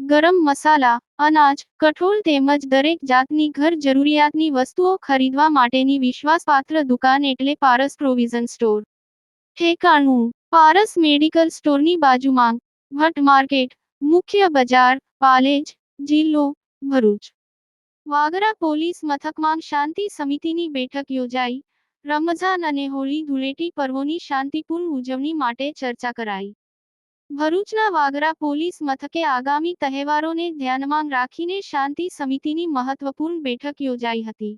ગરમ મસાલા, અનાજ, કઠોળ તેમજ દરેક જાતની ઘર જરૂરિયાતની વસ્તુઓ ખરીદવા માટેની વિશ્વાસપાત્ર દુકાન એટલે પારસ પ્રોવિઝન સ્ટોર. ઠેકાણું, પારસ મેડિકલ સ્ટોરની બાજુમાં, ભટ્ટ માર્કેટ, મુખ્ય બજાર, પાલેજ, જિલ્લો, ભરૂચ. વાગરા પોલીસ મથકમાં શાંતિ સમિતિની બેઠક યોજાઈ. રમઝાન અને હોળી ધૂળેટી પર્વોની શાંતિપૂર્ણ ઉજવણી માટે ચર્ચા કરાઈ. ભરૂચના વાગરા પોલીસ મથકે આગામી તહેવારોને ધ્યાનમાં રાખીને શાંતિ સમિતિની મહત્વપૂર્ણ બેઠક યોજાઈ હતી.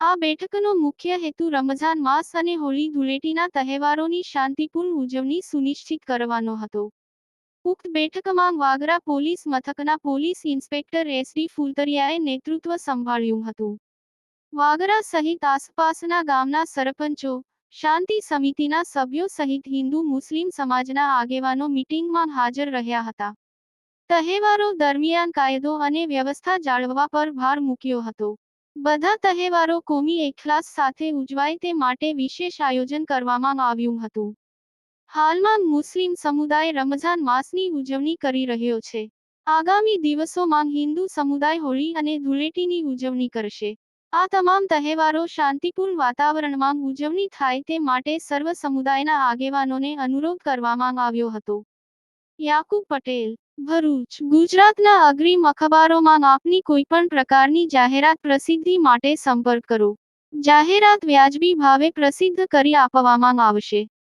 આ બેઠકનો મુખ્ય હેતુ રમઝાન માસ અને હોળી ધૂળેટીના તહેવારોની શાંતિપૂર્ણ ઉજવણી સુનિશ્ચિત કરવાનો હતો. ઉક્ત બેઠકમાં વાગરા પોલીસ મથકના પોલીસ ઇન્સ્પેક્ટર એસ ડી ફુલતરિયાએ નેતૃત્વ સંભાળ્યું હતું. વાગરા સહિત આસપાસના ગામના સરપંચો શાંતિ સમિતિના સભ્યો સહિત હિન્દુ મુસ્લિમ સમાજના આગેવાનો મિટિંગમાં હાજર રહ્યા હતા. તહેવારો દરમિયાન કાયદો અને વ્યવસ્થા જાળવવા પર ભાર મૂક્યો હતો. બધા તહેવારો કોમી એકલાસ સાથે ઉજવાય તે માટે વિશેષ આયોજન કરવામાં આવ્યું હતું. હાલમાં મુસ્લિમ સમુદાય રમઝાન માસની ઉજવણી કરી રહ્યો છે. આગામી દિવસોમાં હિન્દુ સમુદાય હોળી અને ધૂળેટીની ઉજવણી કરશે. આ તમામ તહેવારો શાંતિપૂર્ણ વાતાવરણમાં ઉજવણી થાય તે માટે સર્વ સમુદાયના આગેવાનોને અનુરોધ કરવામાં આવ્યો હતો. યાકુબ પટેલ, ભરૂચ, ગુજરાતના અગ્રીમ અખબારોમાં આપની કોઈપણ પ્રકારની જાહેરાત પ્રસિદ્ધિ માટે સંપર્ક કરો. જાહેરાત વ્યાજબી ભાવે પ્રસિદ્ધ કરી આપવામાં આવશે.